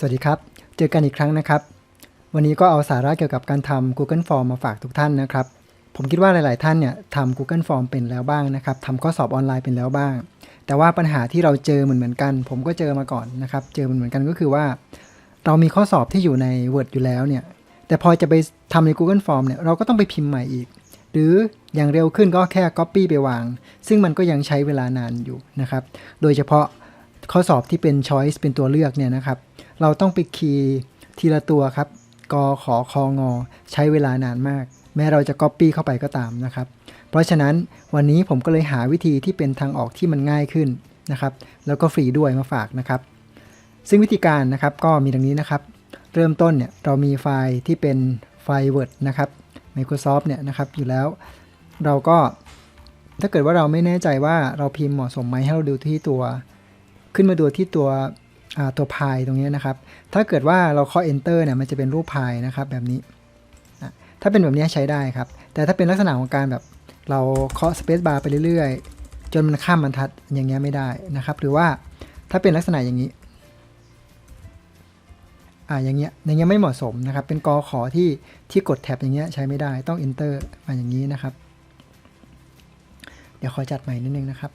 สวัสดีครับ เจอกันอีกครั้งนะครับ วันนี้ก็เอาสาระเกี่ยวกับการทำ Google Form มาฝากทุกท่านนะครับ ผมคิดว่าหลาย ๆ ท่านเนี่ยทำ Google Form เป็นแล้วบ้างนะครับทำข้อสอบออนไลน์เป็นแล้วบ้าง แต่ว่าปัญหาที่เราเจอเหมือนเหมือนกัน ผมก็เจอมาก่อนนะครับ เจอเหมือนเหมือนกันก็คือว่า เรามีข้อสอบที่อยู่ใน Word อยู่แล้วเนี่ย แต่พอจะไปทำใน Google Form เนี่ย เราก็ต้องไปพิมพ์ใหม่อีก หรืออย่างเร็วขึ้นก็แค่ Copy ไปวาง ซึ่งมันก็ยังใช้เวลานานอยู่นะครับ โดยเฉพาะข้อสอบที่เป็น Choice เป็นตัวเลือกเนี่ยนะครับ เราต้องไปคีย์ทีละตัวครับกขอคองอ ใช้เวลานานมาก แม้เราจะ Copy เข้าไปก็ตามนะครับ เพราะฉะนั้นวันนี้ผมก็เลยหาวิธีที่เป็นทางออกที่มันง่ายขึ้นนะครับ แล้วก็ฟรีด้วยมาฝากนะครับ ซึ่งวิธีการนะครับก็มีดังนี้นะครับ เริ่มต้นเนี่ยเรามีไฟล์ที่เป็นไฟล์ Word นะครับ Microsoft เนี่ยนะครับอยู่แล้วเราก็ถ้าเกิดว่าเราไม่แน่ใจว่าเราพิมพ์เหมาะสมไหมให้เราดูที่ตัว ขึ้นมาดูที่ตัว ตัวพายตรงนี้นะครับ ถ้าเกิดว่าเราเคาะ enter เนี่ยมันจะเป็นรูปพายนะครับแบบนี้ ถ้าเป็นแบบนี้ใช้ได้ครับ แต่ถ้าเป็นลักษณะของการแบบเราเคาะ space bar ไปเรื่อยๆ จนมันข้ามบรรทัดอย่างเงี้ยไม่ได้นะครับ หรือว่าถ้าเป็นลักษณะอย่างนี้อ่าอย่างเงี้ยอย่างเงี้ยไม่เหมาะสมนะครับ เป็นกอขอที่ที่กดแท็บอย่างเงี้ยใช้ไม่ได้ต้อง enter มาอย่างนี้นะครับ เดี๋ยวขอจัดใหม่นิดนึงนะครับ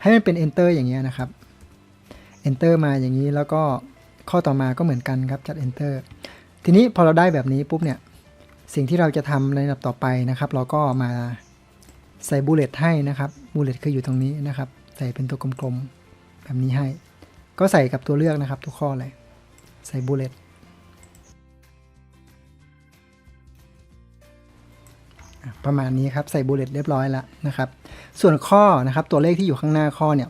ให้มันเป็น enter อย่างเงี้ยนะครับ enter มาอย่างนี้แล้วก็ข้อต่อมาก็เหมือนกันครับจัด enter ทีนี้พอเราได้แบบนี้ปุ๊บเนี่ยสิ่งที่เราจะทำในลำดับต่อไปนะครับ เราก็มาใส่บูเลตให้นะครับบูเลตคืออยู่ตรงนี้นะครับ ใส่เป็นตัวกลมๆแบบนี้ให้ ก็ใส่กับตัวเลือกนะครับ ทุกข้อเลย ใส่บูเลตประมาณนี้ครับใส่บูเลตเรียบร้อยแล้วนะครับ ส่วนข้อนะครับตัวเลขที่อยู่ข้างหน้าข้อเนี่ย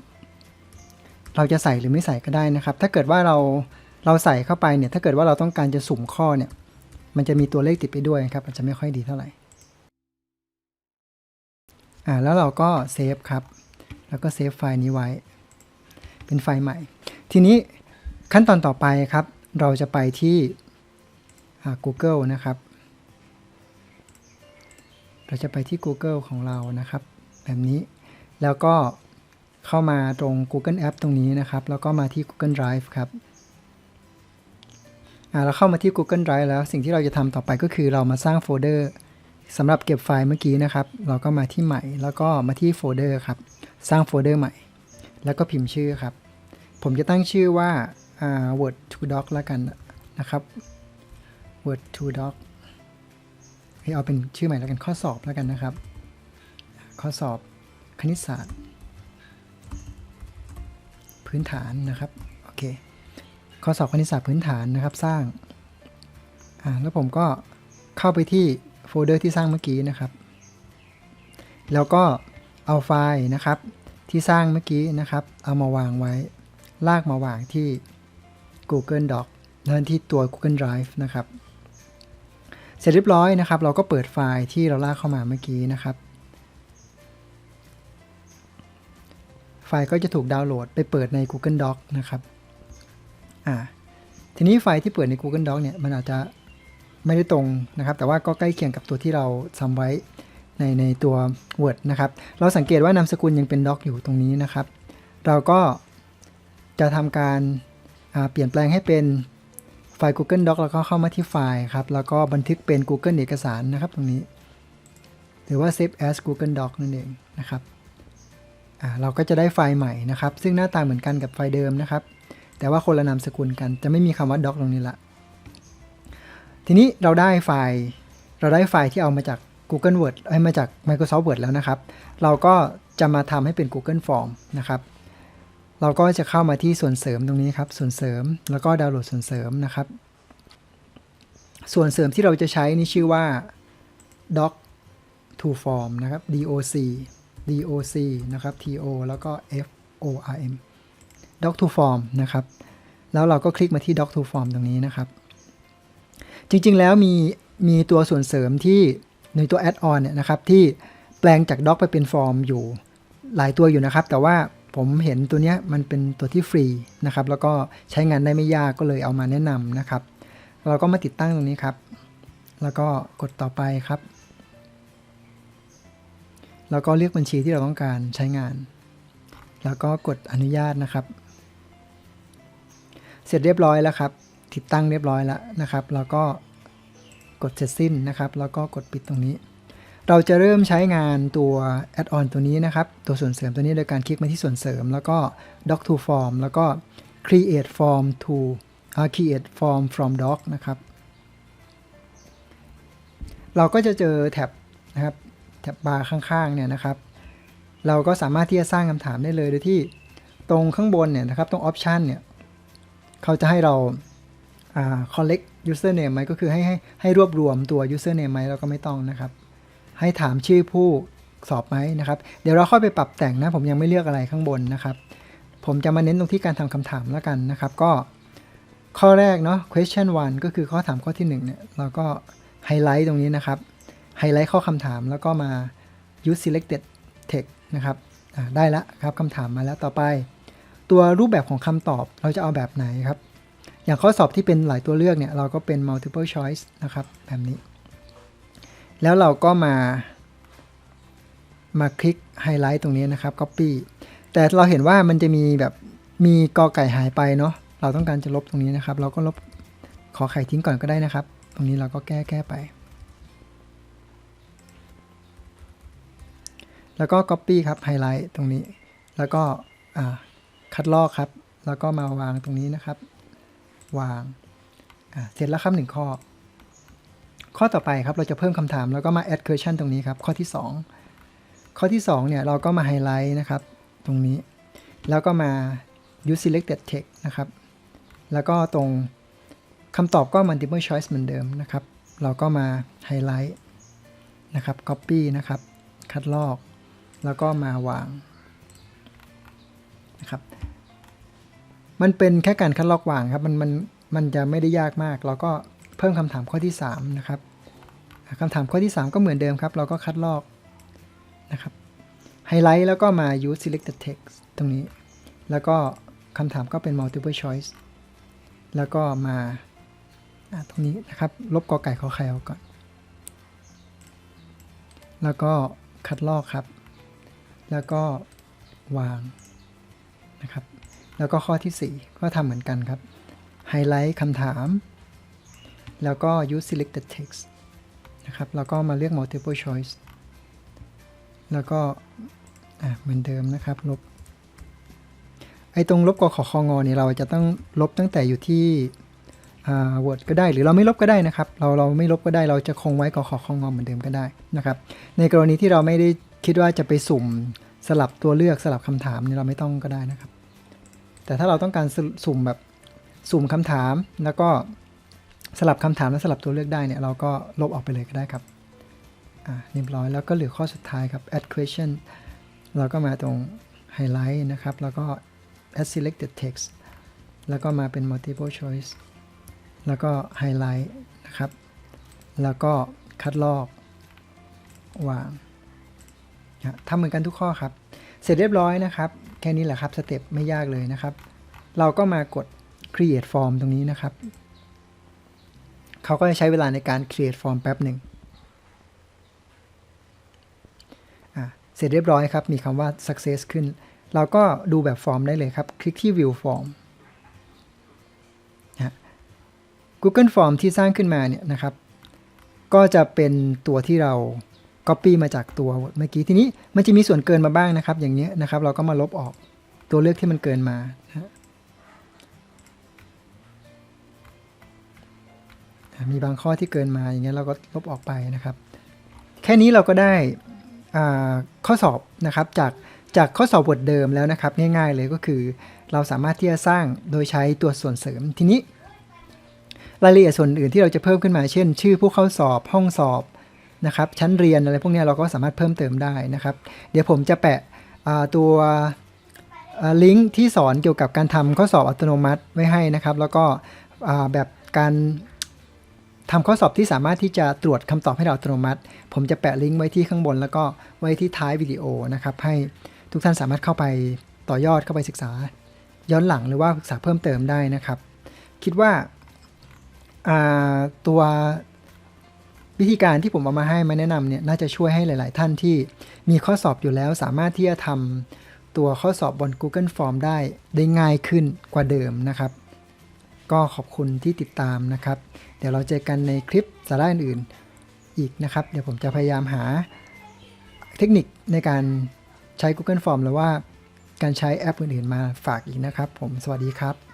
เราจะใส่หรือไม่ใส่ก็ได้นะครับ ถ้าเกิดว่าเราเราใส่เข้าไปเนี่ย ถ้าเกิดว่าเราต้องการจะสุ่มข้อเนี่ย มันจะมีตัวเลขติดไปด้วยครับอาจจะไม่ค่อยดีเท่าไหร่ อ่า แล้วเราก็เซฟครับ แล้วก็เซฟไฟล์นี้ไว้ เป็นไฟล์ใหม่ ทีนี้ขั้นตอนต่อไปครับ เราจะไปที่อ่า Google นะครับ เราจะไปที่ Google ของเรานะครับ แบบนี้ แล้วก็ เข้ามาตรง Google App ตรงนี้นะครับ แล้วก็มาที่ Google Drive ครับอ่าเราเข้ามาที่ Google Drive แล้วสิ่งที่เราจะทำต่อไปก็คือเรามาสร้างโฟลเดอร์สำหรับเก็บไฟล์เมื่อกี้นะครับ เราก็มาที่ใหม่ แล้วก็มาที่โฟลเดอร์ครับ สร้างโฟลเดอร์ใหม่ แล้วก็พิมพ์ชื่อครับ ผมจะตั้งชื่อว่าอ่า Word to Doc แล้วกันนะครับ Word to Doc ให้เอาเป็นชื่อใหม่แล้วกันข้อสอบแล้วกันนะครับ ข้อสอบคณิตศาสตร์ พื้นฐานนะครับโอเคข้อสอบคณิตศาสตร์พื้นฐานนะครับสร้างอ่าแล้วผมก็เข้าไปที่โฟลเดอร์ที่สร้างเมื่อกี้นะครับ แล้วก็เอาไฟล์นะครับที่สร้างเมื่อกี้นะครับ เอามาวางไว้ ลากมาวางที่ Google Doc นั่นที่ตัว Google Drive นะครับ เสร็จเรียบร้อยนะครับ เราก็เปิดไฟล์ที่เราลากเข้ามาเมื่อกี้นะครับ ล์ก็จะถูกดาวน์โหลดไปเปิดใน Google Doc นะครับอ่าทีนี้ไฟล์ที่เปิดใน Google Doc เนี่ยมันอาจจะไม่ได้ตรงนะครับ แต่ว่าก็ใกล้เคียงกับตัวที่เราทำไว้ในในตัว Word นะครับ เราสังเกตว่านามสกุลยังเป็น Doc อยู่ตรงนี้นะครับ เราก็จะทำการอ่าเปลี่ยนแปลงให้เป็นไฟล์ Google Doc แล้วก็เข้ามาที่ไฟล์ครับ แล้วก็บันทึกเป็น Google เอกสารนะครับตรงนี้ หรือว่า save as Google Doc นั่นเองนะครับ เราก็จะได้ไฟล์ใหม่นะครับ ซึ่งหน้าตาเหมือนกันกับไฟล์เดิมนะครับ แต่ว่าคนละนามสกุลกันจะไม่มีคำว่า doc ตรงนี้ละทีนี้เราได้ไฟล์เราได้ไฟล์ที่เอามาจาก Google Word เอ้ยมาจาก Microsoft Word แล้วนะครับ เราก็จะมาทำให้เป็น Google Form นะครับ เราก็จะเข้ามาที่ส่วนเสริมตรงนี้ครับ ส่วนเสริมแล้วก็ดาวน์โหลดส่วนเสริมนะครับ ส่วนเสริมที่เราจะใช้นี่ชื่อว่า doc to form นะครับ doc doc นะครับ to แล้วก็ form doc to form นะครับ แล้วเราก็คลิกมาที่ doc to form ตรงนี้นะครับ จริงๆแล้วมีมีตัวส่วนเสริมที่ในตัว add on เนี่ยนะครับ ที่แปลงจาก doc ไปเป็นฟอร์มอยู่หลายตัวอยู่นะครับ แต่ว่าผมเห็นตัวเนี้ยมันเป็นตัวที่ฟรีนะครับ แล้วก็ใช้งานได้ไม่ยากก็เลยเอามาแนะนำนะครับ เราก็มาติดตั้งตรงนี้ครับ แล้วก็กดต่อไปครับ แล้วก็เลือกบัญชีที่เราต้องการใช้งาน แล้วก็กดอนุญาตนะครับ เสร็จเรียบร้อยแล้วครับ ติดตั้งเรียบร้อยแล้วนะครับ แล้วก็กดเสร็จสิ้นนะครับ แล้วก็กดปิดตรงนี้ เราจะเริ่มใช้งานตัว add-on ตัวนี้นะครับ ตัวส่วนเสริมตัวนี้โดยการคลิกมาที่ส่วนเสริม แล้วก็ doc to form แล้วก็ create form to อ่า create form from doc นะครับ เราก็จะเจอแท็บนะครับ แท็บบาร์ข้างๆเนี่ยนะครับ เราก็สามารถที่จะสร้างคำถามได้เลยโดยที่ตรงข้างบนเนี่ยนะครับตรง option เนี่ยเขาจะให้เราอ่า collect username ไหมก็คือให้ให้ให้รวบรวมตัว username ไหมเราก็ไม่ต้องนะครับ ให้ถามชื่อผู้สอบไหมนะครับ เดี๋ยวเราค่อยไปปรับแต่งนะ ผมยังไม่เลือกอะไรข้างบนนะครับ ผมจะมาเน้นตรงที่การทำคำถามแล้วกันนะครับ ก็ข้อแรกเนาะ question one ก็คือข้อถามข้อที่1เนี่ยเราก็ไฮไลท์ตรงนี้นะครับ ไฮไลท์ข้อคำถามแล้วก็มา use selected text นะครับได้แล้วครับคำถามมาแล้วต่อไป ตัวรูปแบบของคำตอบเราจะเอาแบบไหนครับ อย่างข้อสอบที่เป็นหลายตัวเลือกเนี่ย เราก็เป็น multiple choice นะครับแบบนี้ แล้วเราก็มา มาคลิกไฮไลท์ตรงนี้นะครับ copy แต่เราเห็นว่ามันจะมีแบบมีกอไก่หายไปเนาะเราต้องการจะลบตรงนี้นะครับ เราก็ลบขอไข่ทิ้งก่อนก็ได้นะครับ ตรงนี้เราก็แก้แก้ไป แล้วก็ copy ครับไฮไลท์ตรงนี้ แล้วก็คัดลอกครับ แล้วก็มาวางตรงนี้นะครับ วางเสร็จแล้วครับหนึ่งข้อ ข้อต่อไปครับเราจะเพิ่มคำถามแล้วก็มา add question ตรงนี้ครับ ข้อที่ 2 ข้อที่2เนี่ยเราก็มาไฮไลท์นะครับ ตรงนี้ แล้วก็มา use selected text นะครับ แล้วก็ตรงคำตอบก็ multiple choice เหมือนเดิมนะครับ เราก็มาไฮไลท์นะครับ copy นะครับ คัดลอก แล้วก็มาวางนะครับ มันเป็นแค่การคัดลอกวางครับ มันมันมันจะไม่ได้ยากมาก เราก็เพิ่มคำถามข้อที่ 3 นะครับคำถามข้อที่ 3 ก็เหมือนเดิมครับ เราก็คัดลอกนะครับไฮไลท์แล้วก็มา use selected text ตรงนี้ แล้วก็คำถามก็เป็น multiple choice แล้วก็มาตรงนี้นะครับ ลบกอไก่ขอไข่ออกก่อน แล้วก็คัดลอกครับ แล้วก็วางนะครับ แล้วก็ข้อที่ 4 ก็ทำเหมือนกันครับไฮไลท์คำถาม แล้วก็ use selected text นะครับ แล้วก็มาเลือก multiple choice แล้วก็อะเหมือนเดิมนะครับ ลบ ไอ้ตรงลบกขอคองอเนี่ยเราจะต้องลบตั้งแต่อยู่ที่อ่า word ก็ได้หรือเราไม่ลบก็ได้นะครับ เราเราไม่ลบก็ได้เราจะคงไว้กขอคองอเหมือนเดิมก็ได้นะครับ ในกรณีที่เราไม่ได้ คิดว่าจะไปสุ่มสลับตัวเลือกสลับคำถามนี่เราไม่ต้องก็ได้นะครับ แต่ถ้าเราต้องการสุ่มแบบสุ่มคำถามแล้วก็สลับคำถามและสลับตัวเลือกได้เนี่ยเราก็ลบออกไปเลยก็ได้ครับอ่าเรียบร้อยแล้วก็เหลือข้อสุดท้ายครับ add question เราก็มาตรง highlight นะครับ แล้วก็ add selected text แล้วก็มาเป็น multiple choice แล้วก็ highlight นะครับ แล้วก็คัดลอกวาง ทำเหมือนกันทุกข้อครับ เสร็จเรียบร้อยนะครับ แค่นี้แหละครับสเต็ปไม่ยากเลยนะครับ เราก็มากด create form ตรงนี้นะครับ เขาก็จะใช้เวลาในการ create form แป๊บหนึ่งเสร็จเรียบร้อยครับ มีคำว่า success ขึ้น เราก็ดูแบบฟอร์มได้เลยครับ คลิกที่ view form นะ Google Form ที่สร้างขึ้นมาเนี่ยนะครับ ก็จะเป็นตัวที่เรา Copy มาจากตัวเมื่อกี้ทีนี้มันจะมีส่วนเกินมาบ้างนะครับ อย่างนี้นะครับ เราก็มาลบออกตัวเลือกที่มันเกินมาฮะมีบางข้อที่เกินมาอย่างเงี้ยเราก็ลบออกไปนะครับ แค่นี้เราก็ได้ข้อสอบนะครับจากจากข้อสอบบทเดิมแล้วนะครับ ง่ายๆเลยก็คือ เราสามารถที่จะสร้างโดยใช้ตัวส่วนเสริมทีนี้ รายละเอียดส่วนอื่นที่เราจะเพิ่มขึ้นมาเช่น ชื่อผู้เข้าสอบห้องสอบ นะครับชั้นเรียนอะไรพวกนี้เราก็สามารถเพิ่มเติมได้นะครับ เดี๋ยวผมจะแปะตัวลิงก์ที่สอนเกี่ยวกับการทำข้อสอบอัตโนมัติไว้ให้นะครับ แล้วก็แบบการทำข้อสอบที่สามารถที่จะตรวจคำตอบให้เราอัตโนมัติ ผมจะแปะลิงก์ไว้ที่ข้างบน แล้วก็ไว้ที่ท้ายวิดีโอนะครับให้ทุกท่านสามารถเข้าไปต่อยอดเข้าไปศึกษา ย้อนหลังหรือว่าศึกษาเพิ่มเติมได้นะครับ คิดว่าตัว วิธีการที่ผมเอามาให้มาแนะนำเนี่ยน่าจะช่วยให้หลาย ๆ ท่านที่มีข้อสอบอยู่แล้วสามารถที่จะทำตัวข้อสอบบน Google Form ได้ได้ง่ายขึ้นกว่าเดิมนะครับ ก็ขอบคุณที่ติดตามนะครับ เดี๋ยวเราเจอกันในคลิปสาระอื่นๆอีกนะครับ เดี๋ยวผมจะพยายามหาเทคนิคในการใช้ Google Form หรือว่าการใช้แอปอื่น ๆ มาฝากอีกนะครับ ผมสวัสดีครับ